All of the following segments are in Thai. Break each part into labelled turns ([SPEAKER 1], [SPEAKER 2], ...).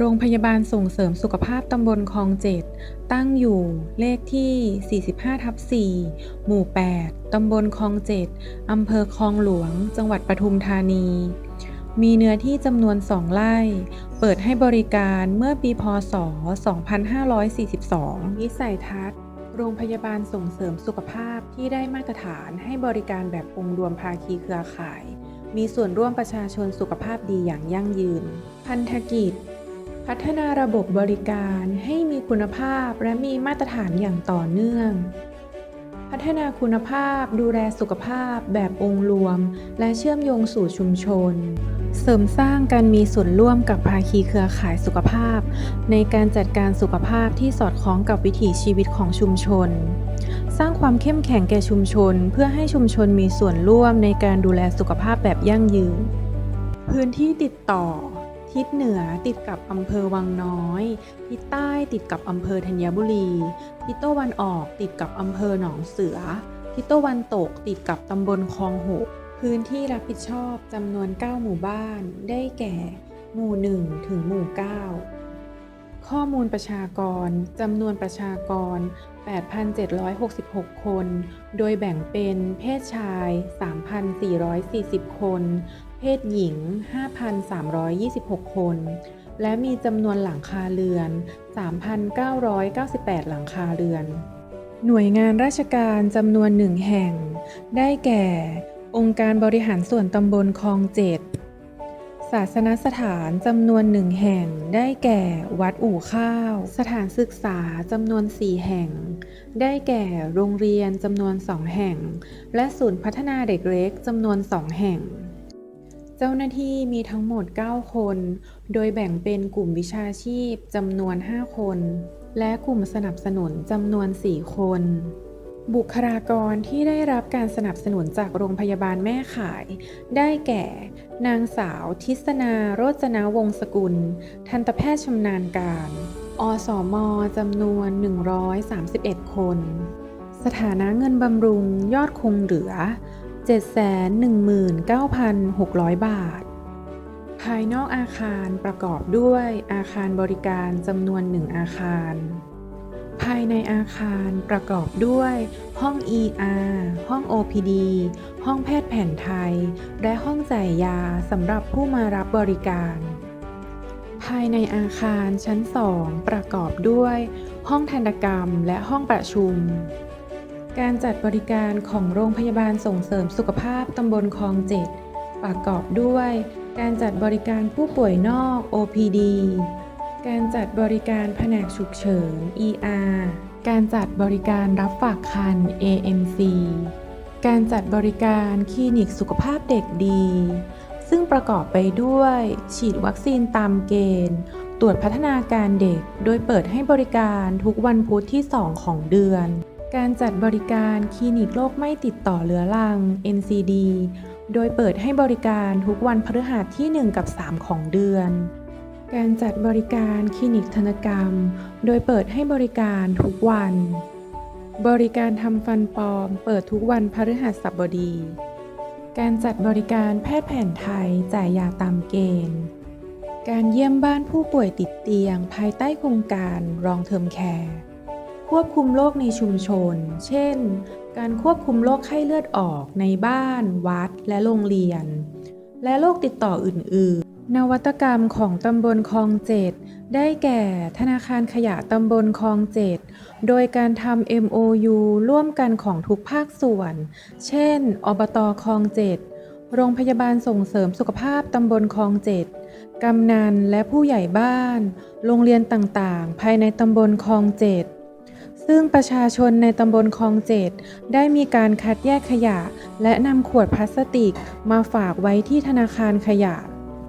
[SPEAKER 1] โรงพยาบาลส่งเสริมสุขภาพตำบลคลองเจ็ดตั้งอยู่เลขที่ 45ทับ4หมู่ 8 ตำบลคลองเจ็ดอำเภอคลองหลวง จังหวัดปทุมธานี มีเนื้อที่จำนวน 2 ไร่ เปิดให้บริการเมื่อปีพศ 2542วิสัยทัศน์ โรงพยาบาลส่งเสริมสุขภาพที่ได้มาตรฐานให้บริการแบบองค์รวมภาคีเครือข่าย มีส่วนร่วมประชาชนสุขภาพดีอย่างยั่งยืน พันธกิจ พัฒนาระบบบริการให้มีคุณภาพและมีมาตรฐานอย่างต่อเนื่อง พัฒนาคุณภาพดูแลสุขภาพแบบองค์รวม และเชื่อมโยงสู่ชุมชน เสริมสร้างการมีส่วนร่วมกับภาคีเครือข่ายสุขภาพ ในการจัดการสุขภาพที่สอดคล้องกับวิถีชีวิตของชุมชน สร้างความเข้มแข็งแก่ชุมชน เพื่อให้ชุมชนมีส่วนร่วมในการดูแลสุขภาพแบบยั่งยืน พื้นที่ติดต่อ ทิศเหนือติดกับอำเภอวังน้อย ทิศใต้ติดกับอำเภอธัญบุรี ทิศตะวันออกติดกับอำเภอหนองเสือ ทิศตะวันตกติดกับตำบลคลองหกพื้นที่รับผิดชอบจำนวน 9 หมู่บ้าน ได้แก่ หมู่ 1 ถึงหมู่ 9 ข้อมูลประชากรจำนวนประชากร 8,766 คน โดยแบ่งเป็นเพศชาย 3,440 คน เพศหญิง 5,326 คน และมีจำนวนหลังคาเรือน 3,998 หลังคาเรือน หน่วยงานราชการจำนวนหนึ่งแห่ง ได้แก่ องค์การบริหารส่วนตำบลคลองเจ็ดศาสนสถานจำนวนหนึ่งแห่งได้แก่วัดอู่ข้าว สถานศึกษาจำนวนสี่แห่ง ได้แก่โรงเรียนจำนวนสองแห่ง และศูนย์พัฒนาเด็กเล็กจำนวนสองแห่ง เจ้าหน้าที่มีทั้งหมด 9 คน โดยแบ่งเป็นกลุ่มวิชาชีพจำนวน 5 คน และกลุ่มสนับสนุนจำนวน 4 คน บุคลากรที่ได้รับการสนับสนุนจากโรงพยาบาลแม่ข่าย ได้แก่ นางสาวทิศนาโรจนาวงศกุล ทันตแพทย์ชำนาญการ อสมจำนวน 131 คน สถานะเงินบำรุงยอดคงเหลือ 719,600 บาท ภายนอกอาคารประกอบด้วยอาคารบริการจำนวนหนึ่งอาคาร ภายในอาคารประกอบด้วย ห้อง ER ห้อง OPD ห้องแพทย์แผนไทย และห้องจ่ายยาสำหรับผู้มารับบริการ ภายในอาคารชั้น 2 ประกอบด้วย ห้องทันตกรรมและห้องประชุม การจัดบริการของโรงพยาบาลส่งเสริมสุขภาพตำบลคลองเจ็ดประกอบด้วย การจัดบริการผู้ป่วยนอก OPD การจัดบริการแผนกฉุกเฉิน ER การจัดบริการรับฝากคัน AMC การจัดบริการคลินิกสุขภาพเด็กดี ซึ่งประกอบไปด้วย ฉีดวัคซีนตามเกณฑ์ ตรวจพัฒนาการเด็ก โดยเปิดให้บริการทุกวันพุธที่ 2 ของเดือน การจัดบริการคลินิกโรคไม่ติดต่อเรื้อรัง NCD โดยเปิดให้บริการทุกวันพฤหัสที่ 1 กับ 3 ของเดือน การจัดบริการคลินิกธนกรรม โดยเปิดให้บริการทุกวัน บริการทำฟันปลอม เปิดทุกวันพฤหัสบดี การจัดบริการแพทย์แผนไทยจ่ายยาตามเกณฑ์ การเยี่ยมบ้านผู้ป่วยติดเตียง ภายใต้โครงการรองเทอมแคร์ ควบคุมโรคในชุมชน เช่น การควบคุมโรคไข้เลือดออกในบ้าน วัด และโรงเรียน และโรคติดต่ออื่น ๆ นวัตกรรมของตำบลคลองเจ็ดได้แก่ธนาคารขยะตำบลคลองเจ็ดโดยการทำ MOU ร่วมกันของทุกภาคส่วน เช่น อบตคลองเจ็ดโรงพยาบาลส่งเสริมสุขภาพตำบลคลองเจ็ดกำนันและผู้ใหญ่บ้าน โรงเรียนต่างๆ ภายในตำบลคลองเจ็ด ซึ่งประชาชนในตำบลคลองเจ็ดได้มีการคัดแยกขยะ และนำขวดพลาสติกมาฝากไว้ที่ธนาคารขยะ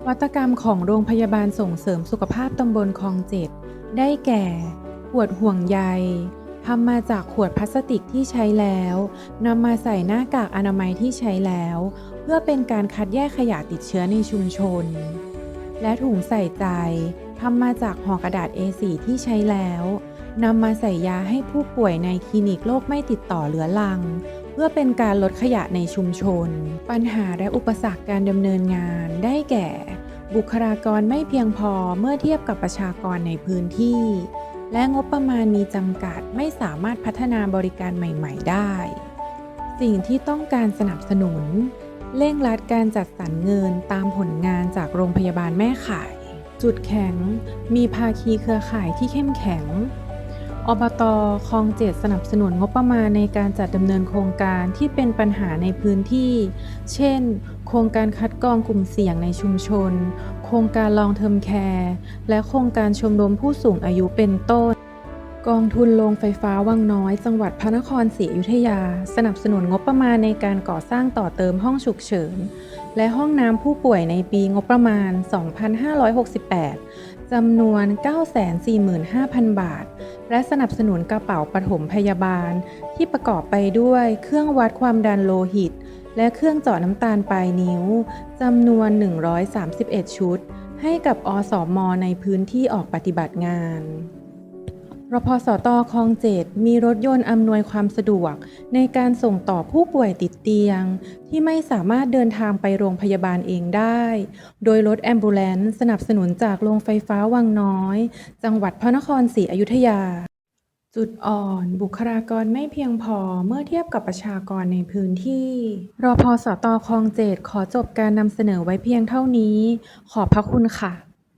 [SPEAKER 1] วัตกรรมของโรงพยาบาลส่งเสริมสุขภาพตำบลคลองเจ็ดได้แก่ ขวดห่วงใยทำมาจากขวดพลาสติกที่ใช้แล้วนำมาใส่หน้ากากอนามัยที่ใช้แล้ว เพื่อเป็นการคัดแยกขยะติดเชื้อในชุมชน และถุงใส่ใจทำมาจากห่อกระดาษ A4 ที่ใช้แล้ว นำมาใส่ยาให้ผู้ป่วยในคลินิกโรคไม่ติดต่อเรื้อรัง เพื่อเป็นการลดขยะในชุมชน ปัญหาและอุปสรรคการดำเนินงานได้แก่ บุคลากรไม่เพียงพอเมื่อเทียบกับประชากรในพื้นที่ และงบประมาณมีจำกัดไม่สามารถพัฒนาบริการใหม่ ๆ ได้ สิ่งที่ต้องการสนับสนุน เร่งรัดการจัดสรรเงินตามผลงานจากโรงพยาบาลแม่ข่ายจุดแข็ง มีภาคีเครือข่ายที่เข้มแข็ง อบตคลองเจ็ดสนับสนุนงบประมาณในการจัดดำเนินโครงการที่เป็นปัญหาในพื้นที่ เช่น โครงการคัดกรองกลุ่มเสี่ยงในชุมชน โครงการลองเทอมแคร์ และโครงการชมรมผู้สูงอายุเป็นต้น กองทุนโรงไฟฟ้าวังน้อย จังหวัดพระนครศรีอยุธยา สนับสนุนงบประมาณในการก่อสร้างต่อเติมห้องฉุกเฉิน และห้องน้ำผู้ป่วยในปีงบประมาณ 2568 จำนวน 945,000 บาท และสนับสนุนกระเป๋าปฐมพยาบาล ที่ประกอบไปด้วยเครื่องวัดความดันโลหิต และเครื่องเจาะน้ำตาลปลายนิ้วจำนวน 131 ชุด ให้กับอสมในพื้นที่ออกปฏิบัติงาน รพสตคลองเจ็ดมีรถยนต์อำนวยความสะดวก ในการส่งต่อผู้ป่วยติดเตียง ที่ไม่สามารถเดินทางไปโรงพยาบาลเองได้ โดยรถแอมบูเลนซ์สนับสนุนจากโรงไฟฟ้าวังน้อย จังหวัดพระนครศรีอยุธยา จุดอ่อน บุคลากรไม่เพียงพอเมื่อเทียบกับประชากรในพื้นที่ รพสตคลองเจ็ดขอจบการนำเสนอไว้เพียงเท่านี้ ขอบพระคุณค่ะ